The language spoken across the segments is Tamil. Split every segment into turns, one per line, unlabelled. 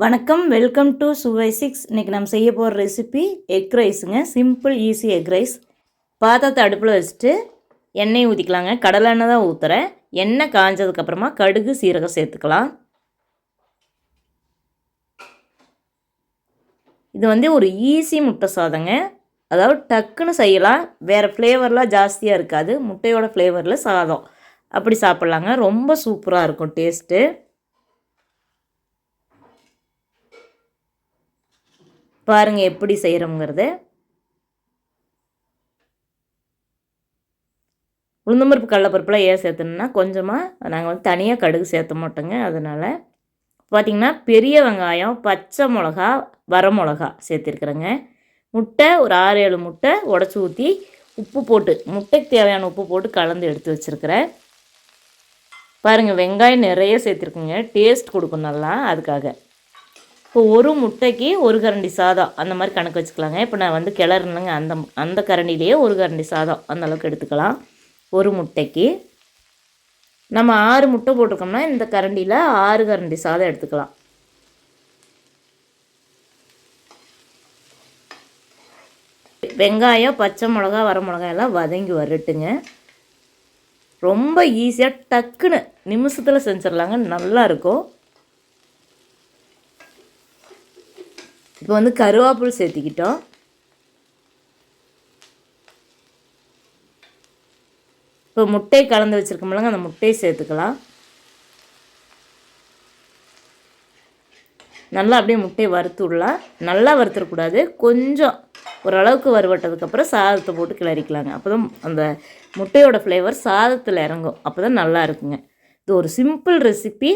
வணக்கம் வெல்கம் டு சுவை சிக்ஸ் இன்றைக்கி நம்ம செய்ய போகிற ரெசிபி எக் ரைஸுங்க சிம்பிள் ஈஸி எக் ரைஸ் பாத்திரத்தை அடுப்பில் வச்சுட்டு எண்ணெய் ஊற்றிக்கலாங்க கடலை எண்ணெய் தான் ஊற்றுறேன் எண்ணெய் காஞ்சதுக்கப்புறமா கடுகு சீரகம் சேர்த்துக்கலாம். இது வந்து ஒரு ஈஸி முட்டை சாதங்க. அதாவது டக்குன்னு செய்யலாம். வேறு ஃப்ளேவர்லாம் ஜாஸ்தியாக இருக்காது. முட்டையோட ஃப்ளேவரில் சாதம். அப்படி சாப்பிட்லாங்க. ரொம்ப சூப்பராக இருக்கும் டேஸ்ட்டு பாருங்கள் எப்படி செய்கிறோங்கிறது உளுந்தம்பருப்பு கடலப்பருப்புலாம் ஏன் சேர்த்தணுன்னா கொஞ்சமாக நாங்கள் வந்து தனியாக கடுகு சேர்த்த மாட்டோங்க. அதனால் பார்த்திங்கன்னா பெரிய வெங்காயம் பச்சை மிளகா வர மிளகா சேர்த்திருக்குறேங்க. முட்டை ஒரு ஆறு ஏழு முட்டை உடச்சி ஊற்றி உப்பு போட்டு முட்டைக்கு தேவையான உப்பு போட்டு கலந்து எடுத்து வச்சுருக்கிறேன். பாருங்கள் வெங்காயம் நிறைய சேர்த்துருக்குங்க. டேஸ்ட் கொடுக்கும் நல்லா அதுக்காக. இப்போ ஒரு முட்டைக்கு ஒரு கரண்டி சாதம். அந்த மாதிரி கணக்கு வச்சுக்கலாங்க. இப்போ நான் வந்து கிளறணுங்க அந்த அந்த கரண்டிலேயே ஒரு கரண்டி சாதம். அந்த அளவுக்கு எடுத்துக்கலாம். ஒரு முட்டைக்கு நம்ம ஆறு முட்டை போட்டிருக்கோம்னா இந்த கரண்டியில் ஆறு கரண்டி சாதம் எடுத்துக்கலாம். வெங்காயம் பச்சை மிளகா வர மிளகாய் எல்லாம் வதங்கி வரட்டுங்க. ரொம்ப ஈஸியாக டக்குன்னு நிமிஷத்தில் செஞ்சிடலாங்க. நல்லாயிருக்கும் இப்போ வந்து கருவேப்பில் சேர்த்திக்கிட்டோம். இப்போ முட்டை கலந்து வச்சுருக்கோம்லங்க அந்த முட்டையை சேர்த்துக்கலாம். நல்லா அப்படியே முட்டையை வறுத்து விடலாம். நல்லா வறுத்துடக்கூடாது கொஞ்சம் ஓரளவுக்கு வறுவட்டதுக்கப்புறம் சாதத்தை போட்டு கிளறிக்கலாங்க. அப்போ தான் அந்த முட்டையோட ஃப்ளேவர் சாதத்தில் இறங்கும். அப்போ தான் நல்லா இருக்குங்க. இது ஒரு சிம்பிள் ரெசிபி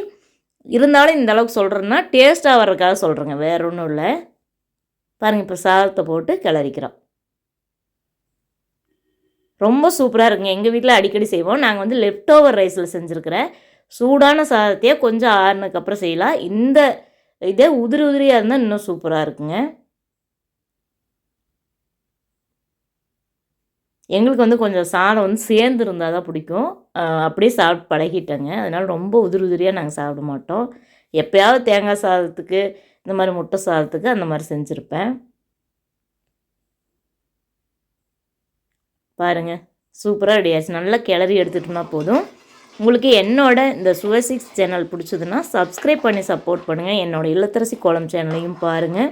இருந்தாலும் இந்த அளவுக்கு சொல்கிறேன்னா டேஸ்ட்டாக வர்றதுக்காக சொல்கிறேங்க வேறு ஒன்றும் இல்லை. பாருங்கள் இப்போ சாதத்தை போட்டு கிளறிக்கிறோம். ரொம்ப சூப்பராக இருக்குங்க. எங்கள் வீட்டில் அடிக்கடி செய்வோம். நாங்கள் வந்து லெஃப்ட் ஓவர் ரைஸில் செஞ்சுருக்கிறேன் சூடான சாதத்தையே கொஞ்சம் ஆறுனதுக்கப்புறம் செய்யலாம். இந்த இதே உதிரி உதிரியாக இருந்தால் இன்னும் சூப்பராக இருக்குங்க. எங்களுக்கு வந்து கொஞ்சம் சாதம் வந்து சேர்ந்து இருந்தால் தான் பிடிக்கும். அப்படியே சாப்பிட்டு பழகிட்டேங்க. அதனால் ரொம்ப உதிரி உதிரியாக நாங்கள் சாப்பிட மாட்டோம். எப்போயாவது தேங்காய் சாதத்துக்கு இந்த மாதிரி முட்டை சாதத்துக்கு அந்த மாதிரி செஞ்சுருப்பேன். பாருங்கள் சூப்பராக ரெடி ஆச்சு நல்லா கிளறி எடுத்துட்டோம்னா போதும். உங்களுக்கு என்னோட இந்த சுவசிக்ஸ் சேனல் பிடிச்சதுன்னா சப்ஸ்கிரைப் பண்ணி சப்போர்ட் பண்ணுங்கள் என்னோடய இல்லத்தரசி கோலம் சேனலையும் பாருங்கள்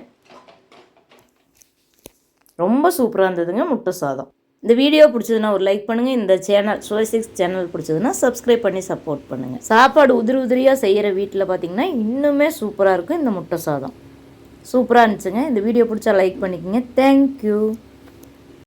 ரொம்ப சூப்பராக இருந்ததுங்க முட்டை சாதம். இந்த வீடியோ பிடிச்சதுன்னா ஒரு லைக் பண்ணுங்கள் இந்த சேனல் சிக்ஸ் சேனல் பிடிச்சதுன்னா சப்ஸ்கிரைப் பண்ணி சப்போர்ட் பண்ணுங்கள் சாப்பாடு உதிரி உதிரியாக செய்கிற வீட்டில் பார்த்திங்கன்னா இன்னுமே சூப்பராக இருக்கும் இந்த முட்டை சாதம். சூப்பராக இருந்துச்சுங்க. இந்த வீடியோ பிடிச்சா லைக் பண்ணிக்கோங்க. தேங்க்யூ